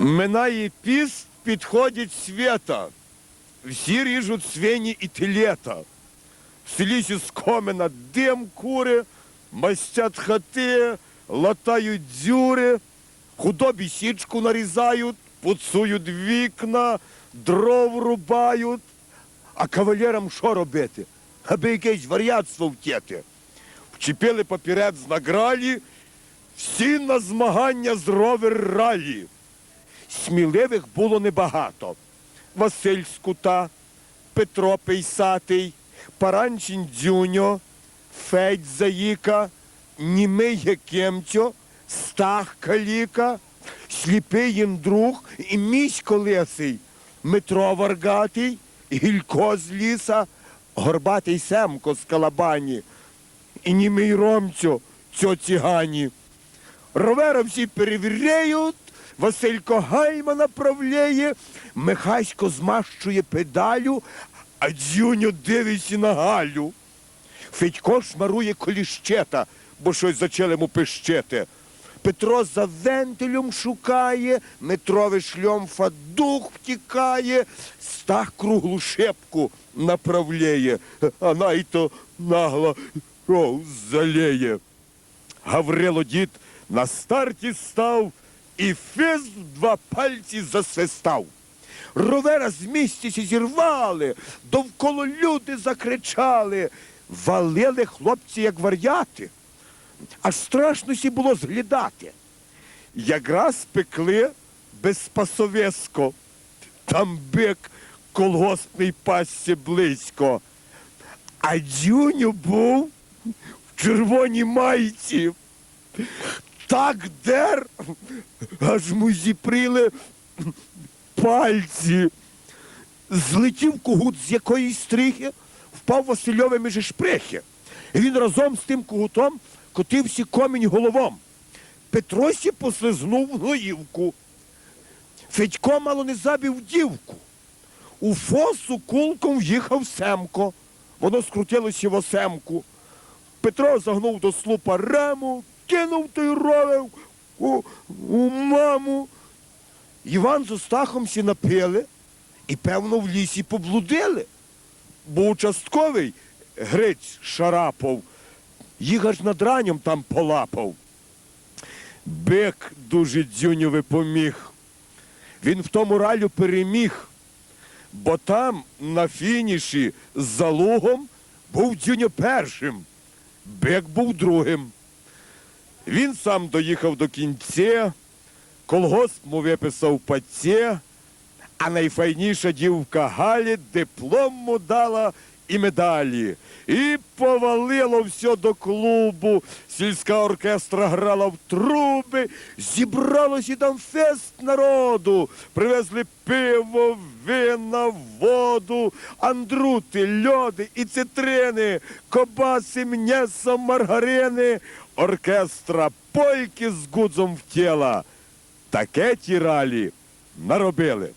Минає піст, підходить свята. Всі ріжуть свині і телета. В селі з комина дим кури, мастять хати, латають дзюри, худобі січку нарізають, пуцують вікна, дров рубають. А кавалерам що робити? Аби якесь варіатство втєти. Вчепили папірець на гралі, всі на змагання з ровер ралі. Сміливих було небагато. Василь Скута, Петро Пейсатий, Паранчин Дзюньо, Федь Заїка, Німий Якемцьо, Стах Каліка, Сліпий Єндрух і місь Колесий, Метро Варгатий, Гілько з ліса, Горбатий Семко з Калабані, і німий Ромцю, цьо цигані. Ровера всі перевіряють, Василько гайма направляє, Михасько змащує педалю, а Дзюньо дивиться на Галю. Федько шмарує коліщета, бо щось зачали йому пищити. Петро за вентилем шукає, метровий шльомфа дух втікає, стах круглу шепку направляє, а найто нагло ров заліє. Гаврило дід на старті став і фіз в два пальці засвистав. Ровера з місця зірвали, довкола люди закричали, валили хлопці, як вар'яти. Аж страшно сі було зглядати. Якраз пекли безпасовеско. Там бик колгоспний пасся близько. А Дзюню був в червоній майці. Так дер, аж му зіприли пальці. Злетів когут з якоїсь стрихи, впав Васильове між шпрехи. І він разом з тим когутом котився комінь головом. Петросі послизнув в гноївку. Федько мало не забив дівку. У фосу кулком в'їхав Семко. Воно скрутилося в осемку. Петро загнув до слупа раму, кинув той ровер у, у маму. Іван з Остахом сі напили і, певно, в лісі поблудили. Бо участковий Гриць Шарапов їх аж над ранням там полапав. Бик дуже дзюньові поміг. Він в тому ралю переміг, бо там на фініші з залугом був дзюньо першим, бик був другим. Він сам доїхав до кінця, колгосп му виписав паці, а найфайніша дівка Галі диплом му дала і медалі. І повалило все до клубу. Сільська оркестра грала в труби, зібралося там фест народу. Привезли пиво, вина, воду, андрути, льоди і цитрини, кобаси, м'ясо, маргарини, оркестра польки з гудзом в тіла. Таке ті ралі наробили.